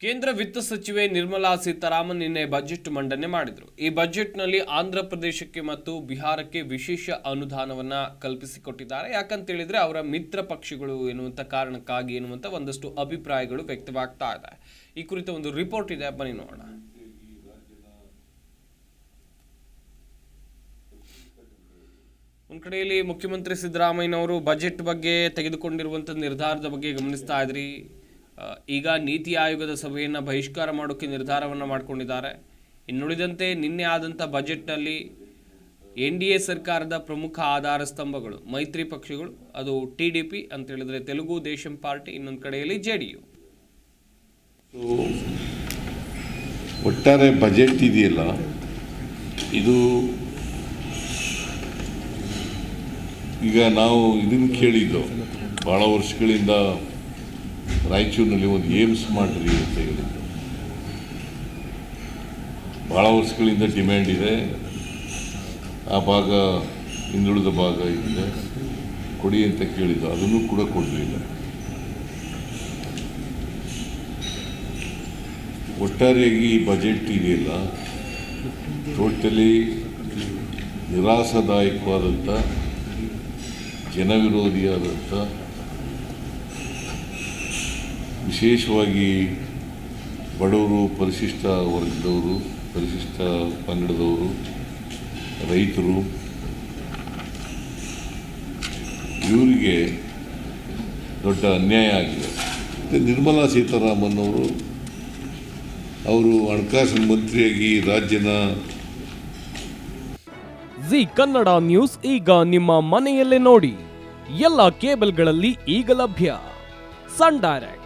ಕೇಂದ್ರ ವಿತ್ತ ಸಚಿವೆ ನಿರ್ಮಲಾ ಸೀತಾರಾಮನ್ ನಿನ್ನೆ ಬಜೆಟ್ ಮಂಡನೆ ಮಾಡಿದರು. ಈ ಬಜೆಟ್ನಲ್ಲಿ ಆಂಧ್ರ ಪ್ರದೇಶಕ್ಕೆ ಮತ್ತು ಬಿಹಾರಕ್ಕೆ ವಿಶೇಷ ಅನುದಾನವನ್ನ ಕಲ್ಪಿಸಿಕೊಟ್ಟಿದ್ದಾರೆ. ಯಾಕಂತ ಹೇಳಿದ್ರೆ ಅವರ ಮಿತ್ರ ಪಕ್ಷಗಳು ಎನ್ನುವಂಥ ಕಾರಣಕ್ಕಾಗಿ ಎನ್ನುವಂಥ ಒಂದಷ್ಟು ಅಭಿಪ್ರಾಯಗಳು ವ್ಯಕ್ತವಾಗ್ತಾ ಇದೆ. ಈ ಕುರಿತ ಒಂದು ರಿಪೋರ್ಟ್ ಇದೆ. ಬನ್ನಿ ನೋಡೋಣ. ಒಂದು ಕಡೆಯಲ್ಲಿ ಮುಖ್ಯಮಂತ್ರಿ ಸಿದ್ದರಾಮಯ್ಯನವರು ಬಜೆಟ್ ಬಗ್ಗೆ ತೆಗೆದುಕೊಂಡಿರುವಂಥ ನಿರ್ಧಾರದ ಬಗ್ಗೆ ಗಮನಿಸ್ತಾ ಇದ್ರಿ. ಈಗ ನೀತಿ ಆಯೋಗದ ಸಭೆಯನ್ನು ಬಹಿಷ್ಕಾರ ಮಾಡೋಕ್ಕೆ ನಿರ್ಧಾರವನ್ನು ಮಾಡಿಕೊಂಡಿದ್ದಾರೆ. ಇನ್ನುಳಿದಂತೆ ನಿನ್ನೆ ಆದಂಥ ಬಜೆಟ್ನಲ್ಲಿ ಎನ್ ಡಿ ಎ ಸರ್ಕಾರದ ಪ್ರಮುಖ ಆಧಾರ ಸ್ತಂಭಗಳು, ಮೈತ್ರಿ ಪಕ್ಷಗಳು, ಅದು ಟಿ ಡಿ ಪಿ ಅಂತ ಹೇಳಿದ್ರೆ ತೆಲುಗು, ದೇಶಂ ಪಾರ್ಟಿ, ಇನ್ನೊಂದು ಕಡೆಯಲ್ಲಿ ಜೆ ಡಿ ಯು. ಒಟ್ಟಾರೆ ಬಜೆಟ್ ಇದೆಯಲ್ಲ? ಇದು ಈಗ ನಾವು ಇದನ್ನು ಕೇಳಿದ್ದು ಭಾಳ ವರ್ಷಗಳಿಂದ ರಾಯಚೂರಿನಲ್ಲಿ ಒಂದು ಏಮ್ಸ್ ಮಾಡಿರಿ ಅಂತ ಹೇಳಿದ್ದು ಭಾಳ ವರ್ಷಗಳಿಂದ ಡಿಮ್ಯಾಂಡ್ ಇದೆ. ಆ ಭಾಗ ಹಿಂದುಳಿದ ಭಾಗ ಇದೆ. ಕೊಡಿ ಅಂತ ಕೇಳಿದ್ದು ಅದನ್ನು ಕೂಡ ಕೊಡಲಿಲ್ಲ. ಒಟ್ಟಾರೆಯಾಗಿ ಈ ಬಜೆಟ್ ಇದೆಯಲ್ಲ? ಟೋಟಲಿ ನಿರಾಸದಾಯಕವಾದಂಥ ಜನವಿರೋಧಿಯಾದಂಥ ವಿಶೇಷವಾಗಿ ಬಡವರು, ಪರಿಶಿಷ್ಟ ವರ್ಗದವರು, ಪರಿಶಿಷ್ಟ ಪಂಗಡದವರು, ರೈತರು, ಇವರಿಗೆ ದೊಡ್ಡ ಅನ್ಯಾಯ ಆಗಿದೆ. ಮತ್ತು ನಿರ್ಮಲಾ ಸೀತಾರಾಮನ್ ಅವರು ಅವರು ಹಣಕಾಸಿನ ಮಂತ್ರಿಯಾಗಿ ರಾಜ್ಯನ ಜಿ ಕನ್ನಡ ನ್ಯೂಸ್ ಈಗ ನಿಮ್ಮ ಮನೆಯಲ್ಲೇ ನೋಡಿ. ಎಲ್ಲ ಕೇಬಲ್ಗಳಲ್ಲಿ ಈಗ ಲಭ್ಯ. Sun Direct.